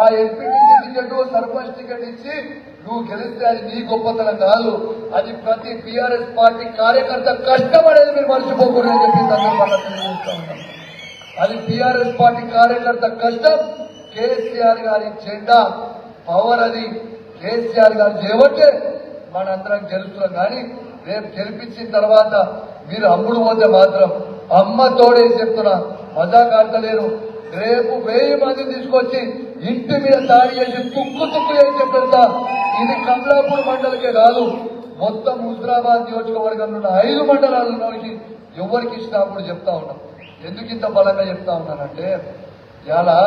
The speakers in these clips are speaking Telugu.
ఆ ఎంపీటీసీ టికెట్ సర్పంచ్ టికెట్ ఇచ్చి నువ్వు గెలిస్తే అది నీ గొప్పతనం కాదు. అది ప్రతి టీఆర్ఎస్ పార్టీ కార్యకర్త కష్టం అనేది మీరు మర్చిపోకూడదు అని చెప్పి సందర్భంగా అది టీఆర్ఎస్ పార్టీ కార్యకర్త కష్టం. కేసీఆర్ గారి జెండా పవర్ అది. కేసీఆర్ గారు చేయబట్టే మనందరం గెలుస్తున్నాం. కానీ రేపు గెలిపించిన తర్వాత మీరు అమ్ముడు పోతే మాత్రం అమ్మ తోడే చెప్తున్నా మజాకాడతలేరు రేపు వెయ్యి మంది తీసుకొచ్చి ఇంటి మీద దాడి చేసి తుక్కు తుక్కు చేసి పెడతా ఇది కమలాపూర్ మండలికే కాదు మొత్తం హుజరాబాద్ నియోజకవర్గం నుండి ఐదు మండలాలలోకి ఎవరికి ఇచ్చినా చెప్తా ఉన్నాం. ఎందుకు ఇంత బలంగా చెప్తా ఉన్నానంటే ఇలా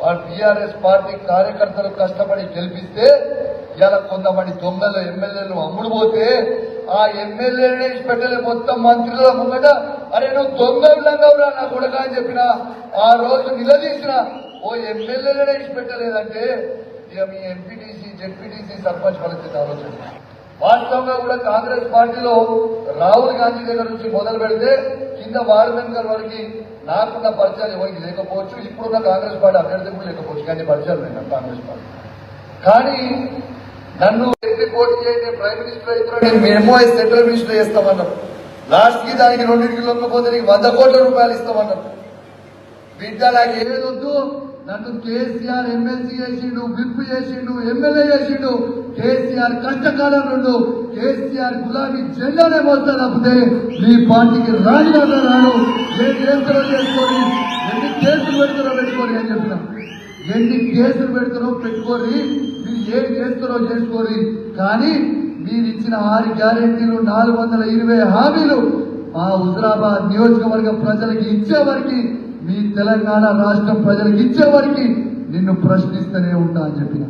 వాళ్ళు టీఆర్ఎస్ పార్టీ కార్యకర్తలు కష్టపడి గెలిపిస్తే ఇలా కొంతమంది దొంగలు ఎమ్మెల్యేలు అమ్ముడు పోతే ఆ ఎమ్మెల్యేనే పెట్టలే మొత్తం మంత్రుల ముంగట అరే నువ్వు దొంగ విధంగా నా కొడక అని చెప్పిన ఆ రోజు నిలదీసిన ఓ ఎమ్మెల్యేలనే ఇచ్చిపెట్టలేదంటే ఇక మీ ఎంపీటీసీ జెడ్పీటీసీ సర్పంచ్ పరిస్థితి ఆలోచన. వాస్తవంగా కూడా కాంగ్రెస్ పార్టీలో రాహుల్ గాంధీ దగ్గర నుంచి మొదలు పెడితే కింద వార్డు మెంబర్ వరకు నాకున్న పరిచయాలు ఎవరికి లేకపోవచ్చు ఇప్పుడున్న కాంగ్రెస్ పార్టీ అభ్యర్థి కూడా లేకపోవచ్చు కానీ పరిచయాలు లేదు కాంగ్రెస్ పార్టీ. కానీ నన్ను ఎట్టి పోటీ చేయండి ప్రైమ్ మినిస్టర్ అయితే నేను సెంట్రల్ మినిస్టర్ చేస్తామన్నారు లాస్ట్కి దానికి రెండింటికి లొంగపోతే నీకు వంద కోట్ల రూపాయలు ఇస్తామన్నారు. బిడ్డ నాకు ఏదొద్దు నన్ను కేసీఆర్ ఎమ్మెల్సీ చేసిండు విప్ చేసిండు ఎమ్మెల్యే చేసిండు. కేసీఆర్ కష్టకాలం నుండు కేసీఆర్ గులాబీ జెండానే మోస్తా తప్పితే మీ పార్టీకి రాజీనామా రాను. ఏ కేసులో చేసుకోండి ఎన్ని కేసులు పెడుతున్నా పెట్టుకోని అని చెప్పిన. ఎన్ని కేసులు పెడతారో పెట్టుకోరి మీరు ఏం చేస్తారో చేసుకోరి కానీ మీరు ఇచ్చిన ఆరు గ్యారెంటీలు నాలుగు వందల ఇరవై హామీలు మా హుజరాబాద్ నియోజకవర్గ ప్రజలకి ఇచ్చేవారికి మీ తెలంగాణ రాష్ట్రం ప్రజలకు ఇచ్చేవారికి నిన్ను ప్రశ్నిస్తూనే ఉంటా అని చెప్పిన.